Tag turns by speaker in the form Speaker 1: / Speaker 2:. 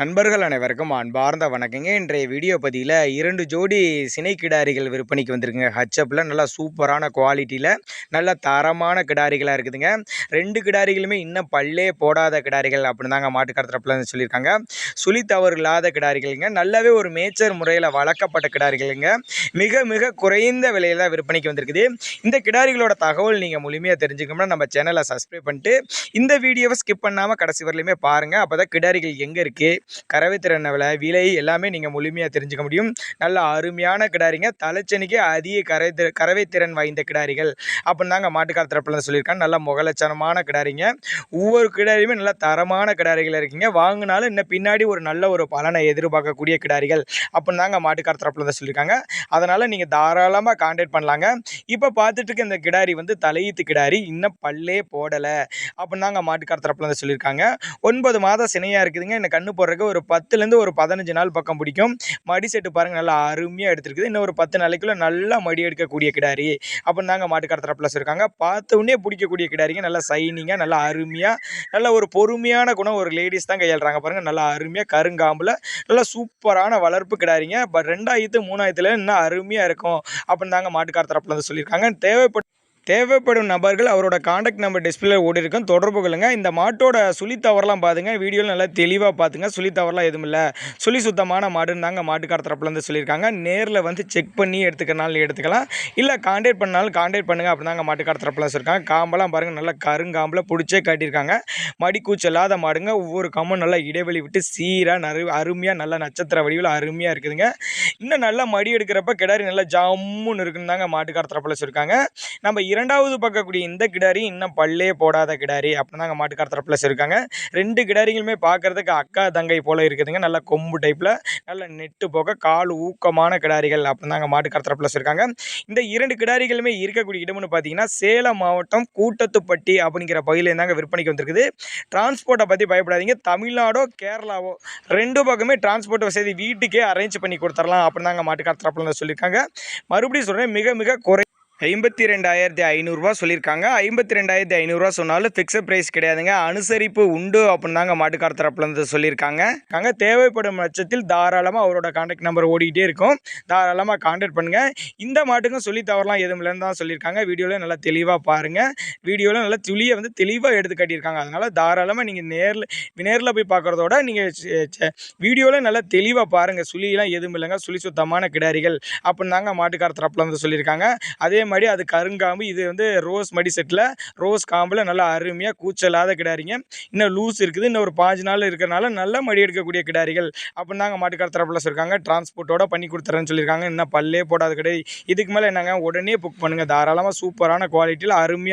Speaker 1: நண்பர்கள் அனைவருக்கும் அன்பார்ந்த வணக்கங்க. இன்றைய வீடியோ பதியில் இரண்டு ஜோடி சினை கிடாரிகள் விற்பனைக்கு வந்திருக்குங்க. ஹச்சப்பில் நல்லா சூப்பரான குவாலிட்டியில் நல்ல தரமான கிடாரிகளாக இருக்குதுங்க. ரெண்டு கிடாரிகளுமே இன்னும் பல்லே போடாத கிடாரிகள் அப்படின்னு தாங்க மாட்டுக்கடத்தரப்பில் சொல்லியிருக்காங்க. சுழி தவறு இல்லாத கிடாரிகள்ங்க. நல்லாவே ஒரு மேச்சர் முறையில் வளர்க்கப்பட்ட கிடாரிகள்ங்க. மிக மிக குறைந்த விலையில் தான் விற்பனைக்கு வந்திருக்குது. இந்த கிடாரிகளோட தகவல் நீங்கள் முழுமையாக தெரிஞ்சுக்கணும்னா நம்ம சேனலை சப்ஸ்கிரைப் பண்ணிட்டு இந்த வீடியோவை ஸ்கிப் பண்ணாமல் கடைசி வரலையுமே பாருங்கள் அப்போ தான் கிடாரிகள் எங்கே இருக்குது கறவை திறன் விலை விலை எல்லாமே நீங்கள் முழுமையாக தெரிஞ்சுக்க முடியும். நல்ல அருமையான கிடாரிங்க. தலைச்சனிக்கு அதிக கரை திற- கறவை திறன் வாய்ந்த கிடாரிகள். அப்படின்னு தாங்க மாட்டுக்கார தரப்பில் சொல்லியிருக்காங்க. நல்ல முகலட்சணமான கிடாரிங்க. ஒவ்வொரு கிடாரியுமே நல்ல தரமான கிடாரிகள் இருக்கீங்க. வாங்கினாலும் இன்னும் பின்னாடி ஒரு நல்ல ஒரு பலனை எதிர்பார்க்கக்கூடிய கிடாரிகள். அப்படின்னு தாங்க மாட்டுக்கார தரப்புல தான் சொல்லியிருக்காங்க. அதனால் நீங்கள் தாராளமாக கான்டாக்ட் பண்ணலாங்க. இப்போ பார்த்துட்டு இருக்க இந்த கிடாரி வந்து தலையீத்து கிடாரி. இன்னும் பல்லே போடலை. அப்படின்னு தாங்க மாட்டுக்கார தரப்பில் தான் சொல்லியிருக்காங்க. ஒன்பது மாதம் சினையாக இருக்குதுங்க. இந்த கண்ணு போடுறதுக்கு ஒரு பத்துலேருந்து ஒரு பதினஞ்சு நாள் பக்கம் பிடிக்கும். மடி செட்டு பாருங்கள் நல்லா அருமையாக எடுத்துருக்குது. இன்னும் ஒரு பத்து நாளைக்குள்ளே நல்லா மடி எடுக்கக்கூடிய கிடாரி. அப்படின்னு தாங்க மாட்டுக்கார ப்ளஸ் இருக்காங்க. பார்த்த உடனே பிடிக்கக்கூடிய கிடாரிங்க. நல்லா சைனிங்காக நல்லா அருமையாக நல்ல ஒரு பொறுமையான குணம் ஒரு லேடிஸ் தான் கையாளுறாங்க. பாருங்கள் நல்லா அருமையாக கருங்காம்பில் நல்லா சூப்பரான வளர்ப்பு கிடாரிங்க. பட் ரெண்டாயிரத்து மூணாயிரத்துல இன்னும் அருமையாக இருக்கும். அப்படின்னு தாங்க மாட்டுக்கார தரப்புல வந்து சொல்லியிருக்காங்க. தேவைப்பட்ட தேவைப்படும் நபர்கள் அவரோட காண்டாக்ட் நம்பர் டிஸ்பிளே ஓடி இருக்கும் தொடர்பு கொள்ளுங்க. இந்த மாட்டோட சுழி தவறலாம் பாருங்க. வீடியோவில் நல்லா தெளிவாக பார்த்துங்க சுழி தவறலாம் எதுவும் இல்லை. சுழி சுத்தமான மாடுன்னு தாங்க மாட்டுக்கார தரப்புலேருந்து சொல்லியிருக்காங்க. நேரில் வந்து செக் பண்ணி எடுத்துக்கிறனாலும் எடுத்துக்கலாம். இல்லை காண்டாக்ட் பண்ணாலும் காண்டாக்ட் பண்ணுங்க அப்படி தாங்க மாட்டுக்கார தரப்புல சொல்லியிருக்காங்க. காம்பெல்லாம் பாருங்கள் நல்லா கருங்காம்பில் பிடிச்சே காட்டியிருக்காங்க. மடிக்கூச்சு இல்லாத மாடுங்க. ஒவ்வொரு கம்மும் நல்லா இடைவெளி விட்டு சீராக நறு அருமையாக நல்லா நட்சத்திர வடிவில் அருமையாக இருக்குதுங்க. இன்னும் நல்லா மடி எடுக்கிறப்ப கிடாரி நல்லா ஜம்முன்னு இருக்குன்னு தாங்க மாட்டுக்கார தரப்புல சொல்லியிருக்காங்க நம்ம இரண்டாவது பார்க்கக்கூடிய இந்த கிடாரி இன்னும் பல்லே போடாத கிடாரி அப்படின்னு தாங்க மாட்டுக்கார தரப்புல சொல்லியிருக்காங்க ரெண்டு கிடாரிகளுமே பார்க்கறதுக்கு அக்கா தங்கை போல இருக்குதுங்க. நல்லா கொம்பு டைப்பில் நல்ல நெட்டு போக கால் ஊக்கமான கிடாரிகள் அப்படின்னு தாங்க மாட்டுக்கார தரப்புல சொல்லியிருக்காங்க இந்த இரண்டு கிடாரிகளுமே இருக்கக்கூடிய இடம்னு பார்த்தீங்கன்னா சேலம் மாவட்டம் கூட்டத்துப்பட்டி அப்படிங்கிற பகுதியில் தாங்க விற்பனைக்கு வந்திருக்குது. டிரான்ஸ்போர்ட்டை பற்றி பயப்படாதீங்க. தமிழ்நாடோ கேரளாவோ ரெண்டு பக்கமே டிரான்ஸ்போர்ட் வசதி வீட்டுக்கே அரேஞ்ச் பண்ணி கொடுத்துடலாம் அப்படின்னு தாங்க மாட்டுக்கார தரப்புல சொல்லியிருக்காங்க. மறுபடியும் சொல்கிறேன் மிக மிக குறை ஐம்பத்தி ரெண்டாயிரத்தி ஐநூறுரூவா சொல்லியிருக்காங்க. ஐம்பத்தி ரெண்டாயிரத்தி ஐநூறுரூவா சொன்னாலும் ஃபிக்ஸட் ப்ரைஸ் கிடையாதுங்க. அனுசரிப்பு உண்டு அப்படின்னு தாங்க மாட்டுக்கார தரப்புலேருந்து சொல்லியிருக்காங்க. அங்கே தேவைப்படும் பட்சத்தில் தாராளமாக அவரோட காண்டாக்ட் நம்பர் ஓடிக்கிட்டே இருக்கும். தாராளமாக காண்டாக்ட் பண்ணுங்கள் இந்த மாட்டுக்கும் சொல்லி தவறலாம் எதுவும் இல்லைன்னு தான் சொல்லியிருக்காங்க. வீடியோவில் நல்லா தெளிவாக பாருங்கள் வீடியோவில் நல்லா துளியை வந்து தெளிவாக எடுத்து காட்டியிருக்காங்க. அதனால் தாராளமாக நீங்கள் நேரில் நேரில் போய் பார்க்குறதோட நீங்கள் வீடியோவில் நல்லா தெளிவாக பாருங்கள் சுழியெல்லாம் எதுவும் இல்லைங்க. சுழி சுத்தமான கிடாரிகள் அப்படின்னு தாங்க மாட்டுக்கார தரப்புல வந்து சொல்லியிருக்காங்க. அதே மாதிரி அது கருங்காம்பு இது வந்து ரோஸ் மடி செட்டில் ரோஸ் காம்பில் நல்லா அருமையாக கூச்சலாத கிடாரிங்க. இன்னும் லூஸ் இருக்குது இன்னும் ஒரு பாஞ்சு நாள் இருக்கிறனால நல்லா மடி எடுக்கக்கூடிய கிடாரிகள். அப்படின்னு தாங்க மாட்டுக்கார தரப்பில் சொல்லியிருக்காங்க டிரான்ஸ்போர்ட்டோட பண்ணி கொடுத்துறேன்னு சொல்லியிருக்காங்க இன்னும் பல்லே போடாத கிடையாது இதுக்கு மேலே என்னங்க உடனே புக் பண்ணுங்கள் தாராளமாக சூப்பரான குவாலிட்டியில் அருமையாக